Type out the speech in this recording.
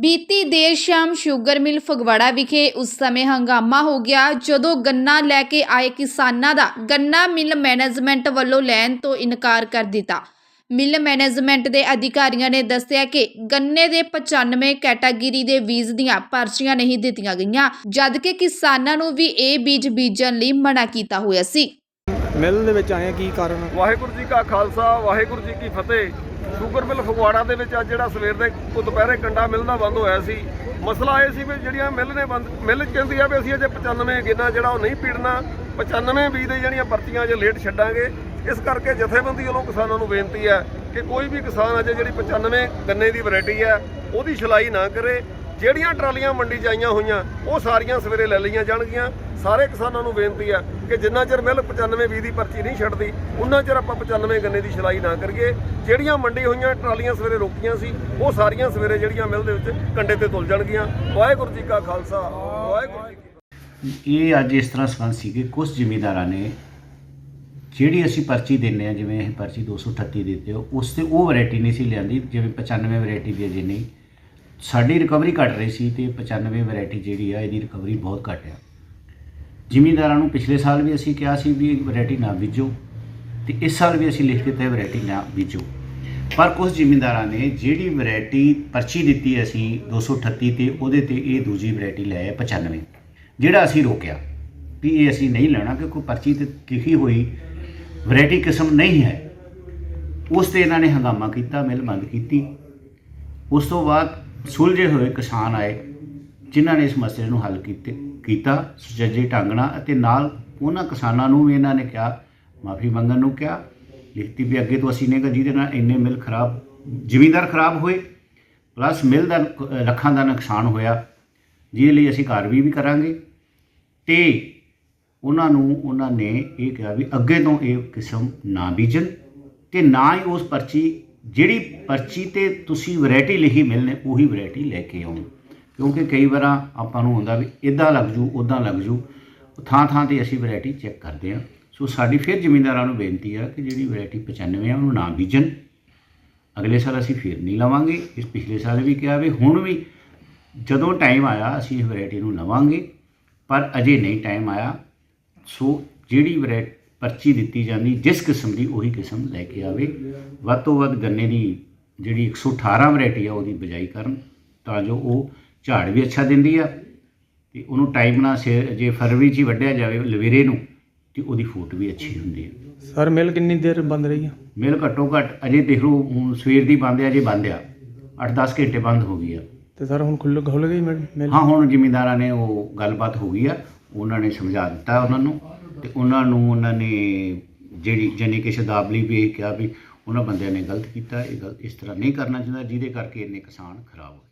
ਬੀਤੀ ਦੇਰ ਸ਼ਾਮ ਸ਼ੂਗਰ ਮਿਲ ਫਗਵਾੜਾ ਵਿਖੇ ਉਸ ਸਮੇਂ ਹੰਗਾਮਾ ਹੋ ਗਿਆ ਜਦੋਂ ਗੰਨਾ ਲੈ ਕੇ ਆਏ ਕਿਸਾਨਾਂ ਦਾ ਗੰਨਾ ਮਿਲ ਮੈਨੇਜਮੈਂਟ ਵੱਲੋਂ ਲੈਣ ਤੋਂ ਇਨਕਾਰ ਕਰ ਦਿੱਤਾ। ਮਿਲ ਮੈਨੇਜਮੈਂਟ ਦੇ ਅਧਿਕਾਰੀਆਂ ਨੇ ਦੱਸਿਆ ਕਿ ਗੰਨੇ ਦੇ 95 ਕੈਟਾਗਰੀ ਦੇ ਬੀਜ ਦੀਆਂ ਪਰਚੀਆਂ ਨਹੀਂ ਦਿੱਤੀਆਂ ਗਈਆਂ ਜਦਕਿ ਕਿਸਾਨਾਂ ਨੂੰ ਵੀ ਇਹ ਬੀਜ ਬੀਜਣ ਲਈ ਮਨਾ ਕੀਤਾ ਹੋਇਆ ਸੀ। ਮਿਲ ਦੇ ਵਿੱਚ ਆਏ ਕੀ ਕਾਰਨ? ਵਾਹਿਗੁਰੂ ਜੀ ਕਾ ਖਾਲਸਾ ਵਾਹਿਗੁਰੂ ਜੀ ਕੀ ਫਤਿਹ। ਸ਼ੂਗਰ ਮਿਲ ਫਗਵਾੜਾ ਦੇ ਵਿੱਚ ਅੱਜ ਜਿਹੜਾ ਸਵੇਰ ਦੇ ਕੋ ਦੁਪਹਿਰੇ ਕੰਡਾ ਮਿਲਣਾ ਬੰਦ ਹੋਇਆ ਸੀ। ਮਸਲਾ ਇਹ ਸੀ ਵੀ ਜਿਹੜੀਆਂ ਮਿਲ ਨੇ ਬੰਦ, ਮਿਲ ਕਹਿੰਦੀ ਆ ਵੀ ਅਸੀਂ ਅਜੇ 95 ਗਿਨਾ ਜਿਹੜਾ ਉਹ ਨਹੀਂ ਪੀੜਨਾ 95 ਬੀਜ ਦੇ ਜਿਹੜੀਆਂ ਪਰਚੀਆਂ ਅਜੇ ਲੇਟ ਛੱਡਾਂਗੇ। ਇਸ ਕਰਕੇ ਜਥੇਬੰਦੀ ਵੱਲੋਂ ਕਿਸਾਨਾਂ ਨੂੰ ਬੇਨਤੀ ਹੈ ਕਿ ਕੋਈ ਵੀ ਕਿਸਾਨ ਅਜੇ ਜਿਹੜੀ 95 ਗੰਨੇ ਦੀ ਵੈਰਾਈਟੀ ਹੈ, ਉਹਦੀ ਛਲਾਈ ਨਾ ਕਰੇ। ਜਿਹੜੀਆਂ ਟਰਾਲੀਆਂ ਮੰਡੀ 'ਚ ਆਈਆਂ ਹੋਈਆਂ, ਉਹ ਸਾਰੀਆਂ ਸਵੇਰੇ ਲੈ ਲਈਆਂ ਜਾਣਗੀਆਂ। ਸਾਰੇ ਕਿਸਾਨਾਂ ਨੂੰ ਬੇਨਤੀ ਆ ਕਿ ਜਿੰਨਾ ਚਿਰ ਮਿਲ 95 20 ਦੀ ਪਰਚੀ ਨਹੀਂ ਛੱਡਦੀ, ਉਹਨਾਂ ਚਿਰ ਆਪਾਂ 95 ਗੰਨੇ ਦੀ ਛਲਾਈ ਨਾ ਕਰੀਏ। ਜਿਹੜੀਆਂ ਮੰਡੀ ਹੋਈਆਂ, ਟਰਾਲੀਆਂ ਸਵੇਰੇ ਰੋਕੀਆਂ ਸੀ, ਉਹ ਸਾਰੀਆਂ ਸਵੇਰੇ ਜਿਹੜੀਆਂ ਮਿਲ ਦੇ ਵਿੱਚ ਕੰਡੇ ਤੇ ਤੁਲ ਜਾਣਗੀਆਂ। ਵਾਹਿਗੁਰੂ ਜੀ ਕਾ ਖਾਲਸਾ, ਵਾਹਿਗੁਰੂ ਜੀ ਇਹ ਅੱਜ ਇਸ ਤਰ੍ਹਾਂ ਸੰਬੰਧ ਸੀ ਕਿ ਕੁਝ ਜ਼ਿਮੀਂਦਾਰਾਂ ਨੇ ਜਿਹੜੀ ਅਸੀਂ ਪਰਚੀ ਦਿੰਨੇ ਆ ਜਿਵੇਂ ਇਹ ਪਰਚੀ 238 ਦਿੱਤੇ, ਉਸ ਤੇ ਉਹ ਵੈਰਾਈਟੀ ਨਹੀਂ ਸੀ ਲਿਆਂਦੀ, ਜਿਵੇਂ 95 ਵੈਰਾਈਟੀ ਦੀ ਅਜੇ ਨਹੀਂ। ਸਾਡੀ ਰਿਕਵਰੀ ਘਟ ਰਹੀ ਸੀ ਤੇ 95 ਵੈਰਾਈਟੀ ਜਿਹੜੀ ਆ ਇਹਦੀ ਰਿਕਵਰੀ ਬਹੁਤ ਘੱਟ ਆ। ਜ਼ਿਮੀਂਦਾਰਾਂ ਨੂੰ ਪਿਛਲੇ ਸਾਲ ਵੀ ਅਸੀਂ ਕਿਹਾ ਸੀ ਵੀ ਇਹ ਵੈਰਾਈਟੀ ਨਾ ਬੀਜੋ ਤੇ ਇਸ ਸਾਲ ਵੀ ਅਸੀਂ ਲਿਖ ਦਿੱਤਾ ਤੇ ਵੈਰਾਈਟੀ ਨਾ ਬੀਜੋ। ਪਰ ਕੁਝ ਜ਼ਿਮੀਂਦਾਰਾਂ ਨੇ ਜਿਹੜੀ ਵੈਰਾਈਟੀ ਪਰਚੀ ਦਿੱਤੀ ਅਸੀਂ 238 ਤੇ ਉਹਦੇ ਤੇ ਇਹ ਦੂਜੀ ਵੈਰਾਈਟੀ ਲੈ ਆਏ 95 ਜਿਹੜਾ ਅਸੀਂ ਰੋਕਿਆ ਵੀ ਇਹ ਅਸੀਂ ਨਹੀਂ ਲੈਣਾ ਕਿਉਂਕਿ ਪਰਚੀ ਤੇ ਲਿਖੀ ਹੋਈ ਵੈਰਾਈਟੀ ਕਿਸਮ ਨਹੀਂ ਹੈ। ਉਸ ਤੇ ਇਹਨਾਂ ਨੇ ਹੰਗਾਮਾ ਕੀਤਾ, ਮਿਲ ਮੰਗ ਕੀਤੀ। ਉਸ ਤੋਂ ਬਾਅਦ ਸੁਲਝੇ ਹੋਏ ਕਿਸਾਨ ਆਏ, ਜਿਨ੍ਹਾਂ ਨੇ ਇਸ ਮਸਲੇ ਨੂੰ ਹੱਲ ਕੀਤੇ, ਕੀਤਾ, ਸੁਚੱਜੇ ਢੰਗ ਨਾਲ ਅਤੇ ਨਾਲ ਉਹਨਾਂ ਕਿਸਾਨਾਂ ਨੂੰ ਵੀ ਇਹਨਾਂ ਨੇ ਕਿਹਾ, ਮਾਫੀ ਮੰਗਣ ਨੂੰ ਕਿਹਾ, ਲਿਖਤੀ ਵੀ ਅੱਗੇ ਤੋਂ ਅਸੀਂ ਨਹੀਂ ਗਾ, ਜਿਹਦੇ ਨਾਲ ਇੰਨੇ ਮਿਲ ਖਰਾਬ, ਜ਼ਿਮੀਂਦਾਰ ਖਰਾਬ ਹੋਏ, ਪਲੱਸ ਮਿਲ ਦਾ ਲੱਖਾਂ ਦਾ ਨੁਕਸਾਨ ਹੋਇਆ, ਜਿਹਦੇ ਲਈ ਅਸੀਂ ਕਾਰਵਾਈ ਵੀ ਕਰਾਂਗੇ। ਤੇ ਉਹਨਾਂ ਨੂੰ, ਉਹਨਾਂ ਨੇ ਇਹ ਕਿਹਾ ਵੀ ਅੱਗੇ ਤੋਂ ਇਹ ਕਿਸਮ ਨਾ ਬੀਜਣ ਤੇ ਨਾ ਹੀ ਉਸ ਪਰਚੀ ਜਿਹੜੀ ਪਰਚੀ ਤੇ ਤੁਸੀਂ ਵੈਰਾਈਟੀ ਲਿਖੀ ਮਿਲਨੇ, ਉਹੀ ਵੈਰਾਈਟੀ ਲੈ ਕੇ ਆਉਣ। ਕਿਉਂਕਿ ਕਈ ਵਾਰਾਂ ਆਪਾਂ ਨੂੰ ਹੁੰਦਾ ਵੀ ਇਦਾਂ ਲੱਗ ਜੂ ਉਦਾਂ ਲੱਗ ਜੂ। ਥਾਂ ਥਾਂ ਤੇ ਅਸੀਂ ਵੈਰਾਈਟੀ ਚੈੱਕ ਕਰਦੇ ਹਾਂ। ਸੋ ਸਾਡੀ ਫਿਰ ਜ਼ਿਮੀਂਦਾਰਾਂ ਨੂੰ ਬੇਨਤੀ ਆ ਕਿ ਜਿਹੜੀ ਵੈਰਾਈਟੀ 95 ਆ, ਉਹਨੂੰ ਨਾ ਬੀਜਣ। ਅਗਲੇ ਸਾਲ ਅਸੀਂ ਫਿਰ ਨਹੀਂ ਲਵਾਂਗੇ। ਇਸ ਪਿਛਲੇ ਸਾਲ ਵੀ ਕਿਹਾ ਵੀ ਹੁਣ ਵੀ ਜਦੋਂ ਟਾਈਮ ਆਇਆ, ਅਸੀਂ ਇਹ ਵੈਰਾਈਟੀ ਨੂੰ ਲਵਾਂਗੇ। ਪਰ ਅਜੇ ਨਹੀਂ ਟਾਈਮ ਆਇਆ। ਸੋ ਜਿਹੜੀ ਵੈਰਾਈਟੀ ਪਰਚੀ ਦਿੱਤੀ ਜਾਂਦੀ ਜਿਸ ਕਿਸਮ ਦੀ ਉਹੀ ਕਿਸਮ ਲੈ ਕੇ ਆਵੇ। ਵੱਧ ਤੋਂ ਵੱਧ ਗੰਨੇ ਦੀ ਜਿਹੜੀ 118 ਵੈਰਾਈਟੀ ਆ ਉਹਦੀ ਬਜਾਈ ਕਰਨ ਤਾਂ ਜੋ ਉਹ ਝਾੜ ਵੀ ਅੱਛਾ ਦਿੰਦੀ ਆ ਤੇ ਉਹਨੂੰ ਟਾਈਮ ਨਾਲ ਜੇ ਫਰਵਰੀ 'ਚ ਹੀ ਵੱਢਿਆ ਜਾਵੇ ਲਵੇਰੇ ਨੂੰ ਤੇ ਉਹਦੀ ਫੂਟ ਵੀ ਅੱਛੀ ਹੁੰਦੀ ਹੈ ਸਰ ਮਿਲ ਕਿੰਨੀ ਦੇਰ ਬੰਦ ਰਹੀ ਆ? ਮਿਲ ਘੱਟੋ ਘੱਟ ਅਜੇ ਦੇਖ ਲਓ ਹੁਣ ਸਵੇਰ ਦੀ ਬੰਦ ਆ ਜੇ ਬੰਦ ਆ। 8-10 ਘੰਟੇ ਬੰਦ ਹੋ ਗਈ ਆ। ਤੇ ਸਰ ਹੁਣ ਖੁੱਲ ਖੁੱਲ ਗਈ ਮਿਲ? ਹਾਂ ਹੁਣ ਜ਼ਿਮੀਂਦਾਰਾਂ ਨੇ ਉਹ ਗੱਲਬਾਤ ਹੋ ਗਈ ਆ ਉਹਨਾਂ ਨੇ ਸਮਝਾ ਦਿੱਤਾ ਉਹਨਾਂ ਨੂੰ। ਤੇ ਉਹਨਾਂ ਨੂੰ ਉਹਨਾਂ ਨੇ ਜਿਹੜੀ ਜਾਣੀ ਕਿ ਸ਼ਦਾਬਲੀ ਵੀ ਇਹ ਕਿਹਾ ਵੀ ਉਹਨਾਂ ਬੰਦਿਆਂ ਨੇ ਗਲਤ ਕੀਤਾ, ਇਹ ਗਲਤ ਇਸ ਤਰ੍ਹਾਂ ਨਹੀਂ ਕਰਨਾ ਚਾਹੁੰਦਾ, ਜਿਹਦੇ ਕਰਕੇ ਇੰਨੇ ਕਿਸਾਨ ਖਰਾਬ ਹੋਏ।